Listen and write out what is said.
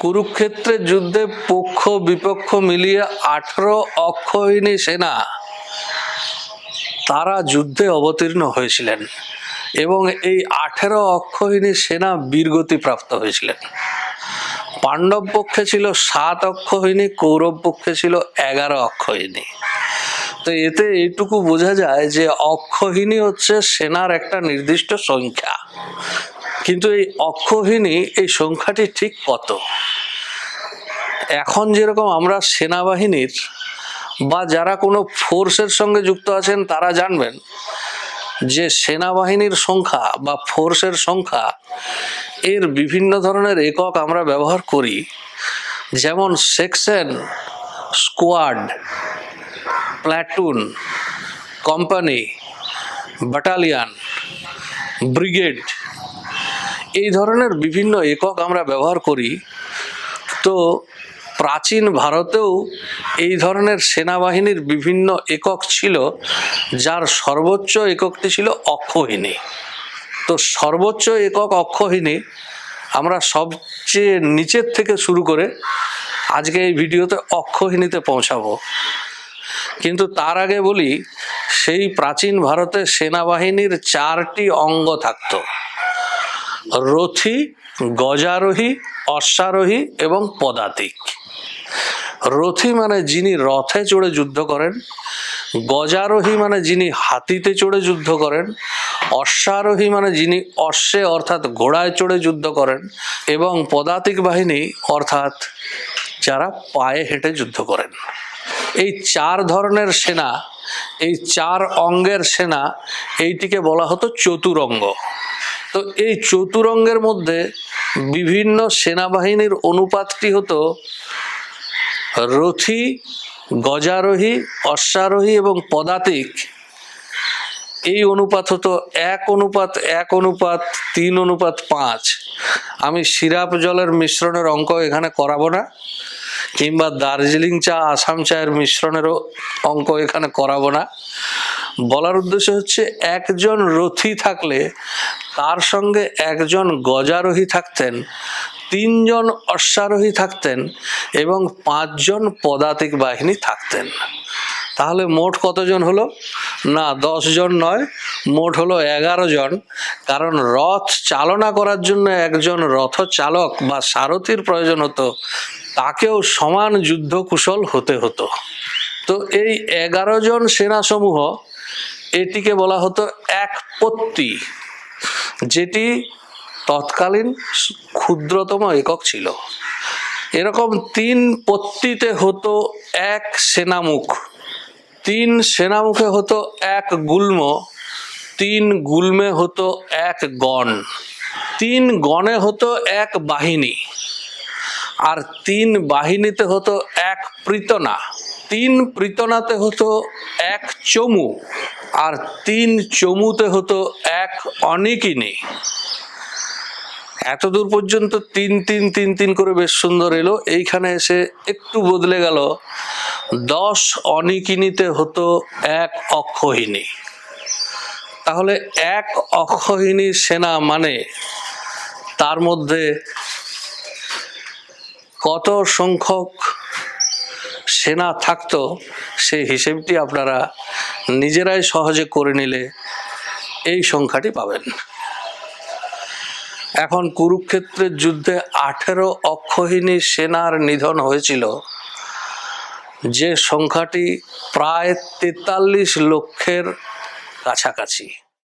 কুরুক্ষেত্রের যুদ্ধে পক্ষ বিপক্ষ মিলিয়ে আঠারো অক্ষয়িনী সেনা, তারা যুদ্ধে অবতীর্ণ হয়েছিলেন এবং এই আঠেরো অক্ষয়িনী সেনা বীরগতি প্রাপ্ত হয়েছিলেন। পাণ্ডব পক্ষে ছিল সাত অক্ষয়িনী, কৌরব পক্ষে ছিল এগারো অক্ষয়িনী। তো এতে এইটুকু বোঝা যায় যে অক্ষহীনী হচ্ছে সেনার একটা নির্দিষ্ট সংখ্যা। কিন্তু এই অক্ষহীনী এই সংখ্যাটি ঠিক কত? এখন যেরকম আমরা সেনাবাহিনীর বা যারা কোনো ফোর্সের সঙ্গে যুক্ত আছেন, তারা জানবেন যে সেনাবাহিনীর সংখ্যা বা ফোর্সের সংখ্যা এর বিভিন্ন ধরনের একক আমরা ব্যবহার করি। যেমন section, squad platoon company, battalion, brigade এই ধরনের বিভিন্ন একক আমরা ব্যবহার করি, তো প্রাচীন ভারতেও এই ধরনের সেনাবাহিনীর বিভিন্ন একক ছিল, যার সর্বোচ্চ এককটি ছিল অক্ষহীনী তো সর্বোচ্চ একক অক্ষহীনী আমরা সবচেয়ে নিচের থেকে শুরু করে আজকে এই ভিডিওতে অক্ষহীনীতে পৌঁছাবো। কিন্তু তার আগে বলি, সেই প্রাচীন ভারতে সেনাবাহিনীর চারটি অঙ্গ থাকতো। রথী, গজারোহী, অশ্বারোহী এবং পদাতিক। রথী মানে যিনি রথে চড়ে যুদ্ধ করেন, গজারোহী মানে যিনি হাতিতে চড়ে যুদ্ধ করেন, অশ্বারোহী মানে যিনি অশ্বে অর্থাৎ ঘোড়ায় চড়ে যুদ্ধ করেন এবং পদাতিক বাহিনী অর্থাৎ যারা পায়ে হেঁটে যুদ্ধ করেন। এই চার ধরনের সেনা, এই চার অঙ্গের সেনা, এইটিকে বলা হতো চতুরঙ্গ। তো এই চতুরঙ্গের মধ্যে বিভিন্ন সেনাবাহিনীর অনুপাতটি হতো রথি, গজারোহী, অশ্বারোহী এবং পদাতিক। এই অনুপাত হতো এক অনুপাত এক অনুপাত, তিন অনুপাত, পাঁচ। আমি সিরাপ জলের মিশ্রণের অঙ্ক এখানে করাবো না, কিংবা দার্জিলিং চা আসাম চায়ের মিশ্রণেরও অঙ্ক এখানে করাবো না। বলার উদ্দেশ্য হচ্ছে একজন রথী থাকলে তার সঙ্গে একজন গজারোহী থাকতেন, তিনজন অশ্বারোহী থাকতেন এবং পাঁচজন পদাতিক বাহিনী থাকতেন। তাহলে মোট কতজন হলো? না জন নয়, মোট হলো এগারো জন কারণ রথ চালনা করার জন্য একজন রথ চালক বা সারথীর প্রয়োজন হতো, তাকেও সমান যুদ্ধ কুশল হতে হতো। তো এই এগারো জন সেনাসমূহ এটিকে বলা হতো এক পত্তি, যেটি তৎকালীন ক্ষুদ্রতম একক ছিল। এরকম তিন পত্তিতে হতো এক সেনামুখ, তিন সেনামুখে হতো এক গুল্ম, তিন গুল্মে হতো এক গণ, তিন গণে হতো এক বাহিনী, আর তিন বাহিনীতে হতো এক প্রীতনা। তিন প্রীতনাতে হতো এক চমু, আর তিন চমুতে হতো এক অনেকিনী। এতদূর পর্যন্ত তিন তিন তিন তিন করে বেশ সুন্দর এলো। এইখানে এসে একটু বদলে গেল। দশ অনিকিনীতে হতো এক অক্ষহীনী তাহলে এক অক্ষহীনী সেনা মানে তার মধ্যে কত সংখ্যক সেনা থাকতো, সেই হিসেবটি আপনারা নিজেরাই সহজে করে নিলে এই সংখ্যাটি পাবেন। এখন কুরুক্ষেত্রের যুদ্ধে আঠেরো অক্ষহীনী সেনার নিধন হয়েছিল। যে সংখ্যাটি প্রায় তেতাল্লিশ লক্ষের কাছাকাছি।